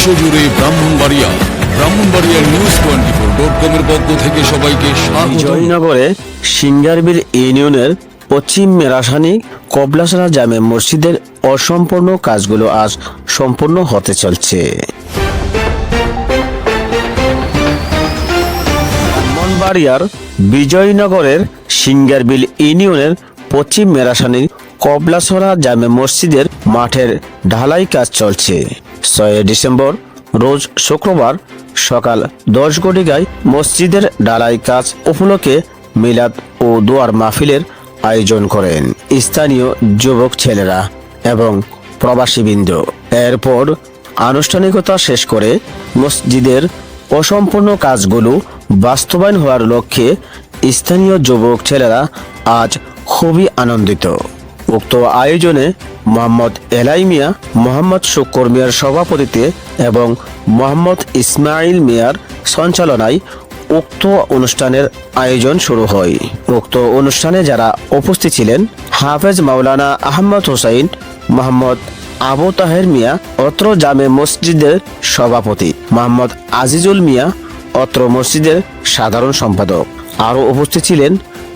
বিশ্বজুড়ে Brahmanbaria Brahmanbaria news twenty four dot কমের পক্ষ থেকে সবাইকে জয়নগরে সিঙ্গারবিল ইউনিয়নের পশ্চিম মেরাসানি কবলাসরা জামে মসজিদের অসম্পূর্ণ কাজগুলো আজ সম্পূর্ণ হতে চলছে। ব্রাহ্মণবাড়িয়ার বিজয়নগরের সিঙ্গারবিল ইউনিয়নের পশ্চিম মেরাসানির কবলাসরা জামে মসজিদের মাঠের ঢালাই কাজ চলছে। ছয় ডিসেম্বর, রোজ শুক্রবার সকাল দশ ঘটিকায় মসজিদের ডালাই কাজ উপলক্ষে মিলাদ ও দোয়ার মাহফিলের আয়োজন করেন স্থানীয় যুবক ছেলেরা এবং প্রবাসীবৃন্দ। এরপর আনুষ্ঠানিকতা শেষ করে মসজিদের অসম্পূর্ণ কাজগুলো বাস্তবায়ন হওয়ার লক্ষ্যে স্থানীয় যুবক ছেলেরা আজ খুবই আনন্দিত। উক্ত আয়োজনে মোহাম্মদ এলাই মিয়া, মোহাম্মদ শুকর মিয়ার সভাপতিত্বে এবং মোহাম্মদ ইসমাইল মিয়ার সঞ্চালনায় উক্ত অনুষ্ঠানের আয়োজন শুরু হয়। উক্ত অনুষ্ঠানে যারা উপস্থিত ছিলেন, হাফেজ মাওলানা আহমদ হোসাইন, মোহাম্মদ আবু তাহের মিয়া, অত্র জামে মসজিদের সভাপতি, মোহাম্মদ আজিজুল মিয়া, অত্র মসজিদের সাধারণ সম্পাদক। আরও উপস্থিত ছিলেন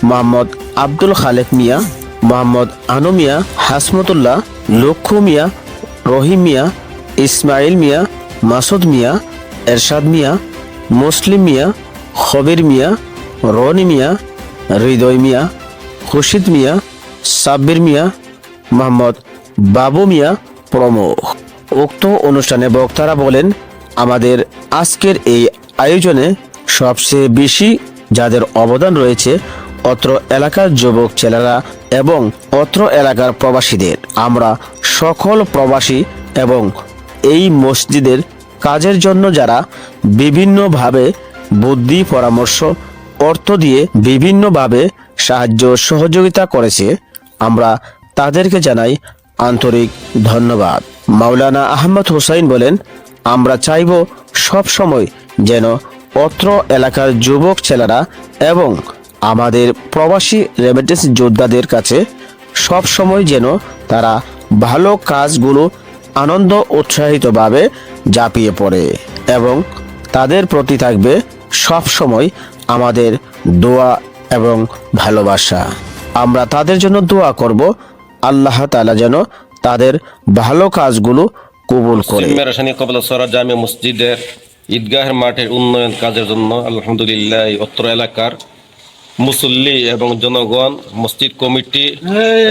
মোহাম্মদ আব্দুল খালেক মিয়া মোহাম্মদ আনু মিয়া হাসমতুল্লাহ লক্ষ্য মিয়া রহিম মিয়া ইসমাইল মিয়া, মাসুদ মিয়া, এরশাদ মিয়া, মুসলিম মিয়া, খবির মিয়া, রনি মিয়া, হৃদয় মিয়া খুশিদ মিয়া, সাব্বির মিয়া, মোহাম্মদ বাবু মিয়া প্রমুখ। উক্ত অনুষ্ঠানে বক্তারা বলেন, আমাদের আজকের এই আয়োজনে সবচেয়ে বেশি যাদের অবদান রয়েছে অত্র এলাকার যুবক ছেলেরা এবং অত্র এলাকার প্রবাসীদের। আমরা সকল প্রবাসী এবং এই মসজিদের কাজের জন্য যারা বিভিন্নভাবে বুদ্ধি, পরামর্শ, অর্থ দিয়ে বিভিন্নভাবে সাহায্য, সহযোগিতা করেছে, আমরা তাদেরকে জানাই আন্তরিক ধন্যবাদ। মাওলানা আহমদ হোসাইন বলেন, আমরা চাইব সব সময় যেন অত্র এলাকার যুবক ছেলেরা এবং আমাদের প্রবাসী রেমিটেন্স যোদ্ধাদের কাছে সব সময় যেন তারা ভালো কাজগুলো আনন্দ উৎসাহিতভাবে ঝাঁপিয়ে পড়ে এবং তাদের প্রতি থাকবে সব সময় আমাদের দোয়া এবং ভালোবাসা। আমরা তাদের জন্য দোয়া করব, আল্লাহ তালা যেন তাদের ভালো কাজগুলো কবুল করে। মসজিদের ঈদগাহের মাঠের উন্নয়ন কাজের জন্য আলহামদুলিল্লাহ অত্র এলাকার মুসল্লি এবং জনগণ মসজিদ কমিটি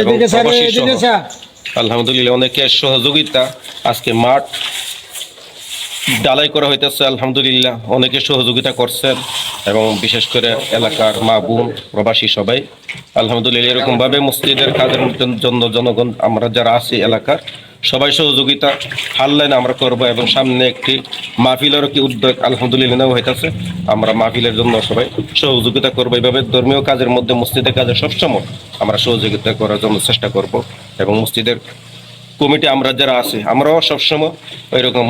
এবং আলহামদুলিল্লাহ অনেকের সহযোগিতা আজকে মাঠ ডালাই করা হইতেছে আলহামদুলিল্লাহ। অনেকে সহযোগিতা করছেন এবং বিশেষ করে এলাকার মা বোন প্রবাসী সবাই। আলহামদুলিল্লাহ এরকম ভাবে মসজিদের কাজের জন্য জনগণ আমরা যারা আছি এলাকার সবাই সহযোগিতা হাল্লাইন আমরা করব এবং সামনে একটি মাহফিলেরও কি উদ্যোগ আলহামদুলিল্লাহ নেওয়া হইতেছে, আমরা মাহফিলের জন্য সবাই সহযোগিতা করব। এইভাবে ধর্মীয় কাজের মধ্যে মসজিদের কাজে সবসময় আমরা সহযোগিতা করার জন্য চেষ্টা করব এবং মসজিদের কমিটি আমরা যারা আছি, আমরাও সবসময় ওই রকম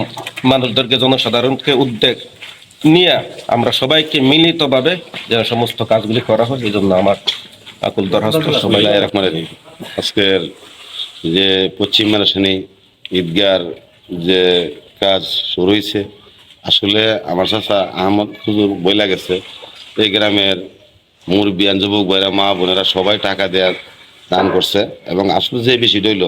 মানুষদেরকে জনসাধারণকে উদ্যোগ নিয়ে আমরা সবাইকে মিলিতভাবে যেন সমস্ত কাজগুলি করা হয়, এই জন্য আমার আকুল দরখাস্ত সবাই আজকের যে পশ্চিম মারাসানি ঈদগার যে কাজ শুরু হয়েছে আসলে আমার চাচা আহমদ হুজুর বইলা গেছে, এই গ্রামের মুরব্বিয়ান যুবক ভাইরা, মা বোনেরা সবাই টাকা দেওয়ার দান করছে এবং আসলে যে বেশি রইল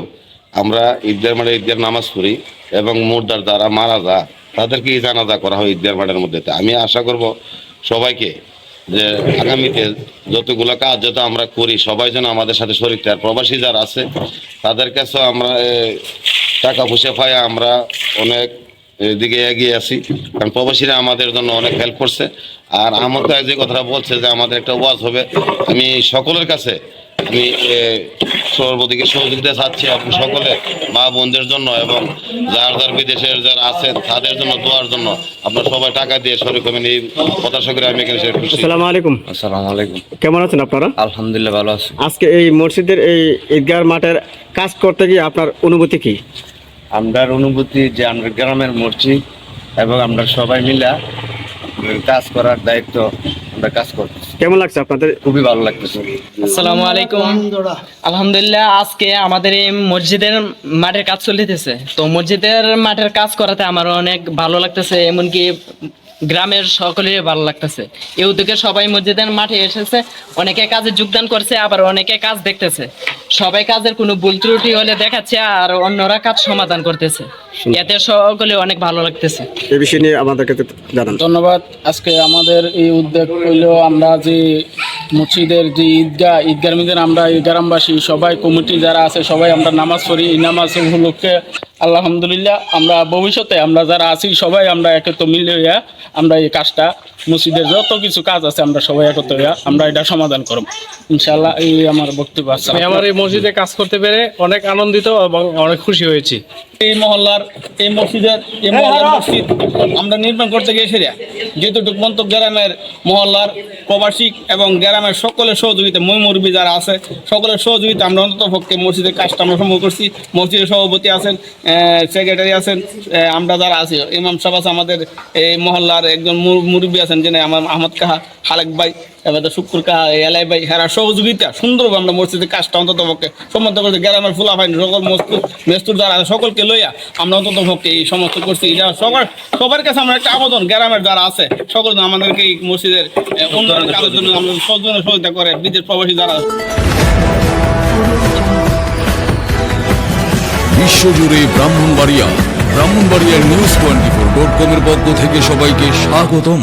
আমরা ঈদগার মাঠে ঈদগার নামাজ পড়ি এবং মুর্দার দ্বারা মারা যা তাদেরকে জানাজা করা হয় ঈদগার মাঠের মধ্যে। আমি আশা করব সবাইকে যে আগামীতে যতগুলো কাজ যত আমরা করি, সবাই যেন আমাদের সাথে শরীর আর প্রবাসী যারা আছে, তাদের কাছেও আমরা টাকা পয়সা পাই আমরা অনেক দিকে এগিয়ে আছি। কারণ প্রবাসীরা আমাদের জন্য অনেক হেল্প করছে। আর আমার যে কথাটা বলছে যে আমাদের একটা ওয়াজ হবে। আমি সকলের কাছে আমি সর্বদিকে সহযোগিতা চাচ্ছি আপনি সকলে মা বোনদের জন্য এবং যার যার বিদেশের যারা আছেন তাদের জন্য দোয়ার জন্য আপনার সবাই টাকা দিয়ে শরীর করবেন এই প্রত্যাশা করে আমি এখানে শেষ করছি। আসসালামু আলাইকুম। আসসালামু আলাইকুম। কেমন আছেন আপনারা? আলহামদুলিল্লাহ ভালো আছি। আজকে এই মসজিদের এই ঈদগাহ মাঠের কাজ করতে গিয়ে আপনার অনুভূতি কি? আমরার অনুভূতি যে আমরা গ্রামের মসজিদ এবং আমরা সবাই মিলা কাজ করার দায়িত্ব আমরা কাজ করতেছি। কেমন লাগছে আপনাদের? খুবই ভালো লাগতেছে। আসসালামু আলাইকুম। আলহামদুলিল্লাহ আজকে আমাদের এই মসজিদের মাঠের কাজ চলিতেছে। তো মসজিদের মাঠের কাজ করাতে আমার অনেক ভালো লাগতেছে এমনকি গ্রামের সকলেরই ভালো লাগতেছে। এই উদ্যোগে সবাই মসজিদের মাঠে এসেছে অনেকে কাজে যোগদান করছে আবার অনেকে কাজ দেখতেছে। সবাই কাজের কোনো ভুল ত্রুটি হলে দেখাচ্ছে আর অন্যরা কাজ সমাধান করতেছে। এতে সকলে অনেক ভালো লাগতেছে। এই বিষয় নিয়ে আমাদেরকে জানান। ধন্যবাদ। আজকে আমাদের এই উদ্যোগ হইল আমরা যে মসজিদের যে ঈদগাহ ঈদগার মধ্যে আমরা এই গ্রামবাসী সবাই কমিটি যারা আছে সবাই আমরা নামাজ পড়ি। এই নামাজ উপলক্ষে আলহামদুলিল্লাহ, আমরা ভবিষ্যতে আমরা যারা আছি সবাই আমরা একত্র মিলে হইয়া আমরা এই কাজটা মসজিদের যত কিছু কাজ আছে আমরা সবাই একত্র হইয়া আমরা এটা সমাধান করব। ইনশাল্লাহ এই আমার বক্তব্য আছে। আমার এই মসজিদে কাজ করতে পেরে অনেক আনন্দিত এবং অনেক খুশি হয়েছি। এই মহল্লার এই মসজিদের এই মহল্লার মসজিদ আমরা নির্মাণ করতে গিয়েছি যেহেতু ডুকমন্ত গ্রামের মহল্লার প্রবাসী এবং গ্রামের সকলের সহযোগিতা মই মুরবি যারা আছে সকলের সহযোগিতা আমরা অন্তত পক্ষে মসজিদের কাজটা আমরা সম্ভব করছি। মসজিদের সভাপতি আছেন সেক্রেটারি আছেন আমরা যারা আছি ইমাম সাহেব আছে আমাদের এই মহল্লার একজন মুর- মুরব্বী আছেন যিনি আমার আহমদ কাহা খালেক ভাই। এবার শুক্র এলাই ভাই, হেরা সহযোগিতা, সুন্দরভাবে আমরা মসজিদের কাজটা অন্তত পক্ষে সমর্থ করছি। গ্রামের ফুলা ভাই সকল মস্তুর মেস্তুর যারা আছে, সকলকে লইয়া আমরা অন্তত পক্ষে এই সমস্ত করছি। এটা সবার সবার কাছে আমরা একটা আবেদন, গ্রামের যারা আছে, সকল আমাদেরকে এই মসজিদের উন্নয়ন কাজের জন্য সহযোগিতা সহযোগিতা করে, বিদেশ প্রবাসী যারা বিশ্বজুড়ে ব্রাহ্মণবাড়িয়া, ব্রাহ্মণবাড়িয়ার নিউজ টোয়েন্টি ফোর ডট কমের পক্ষ থেকে সবাইকে স্বাগতম।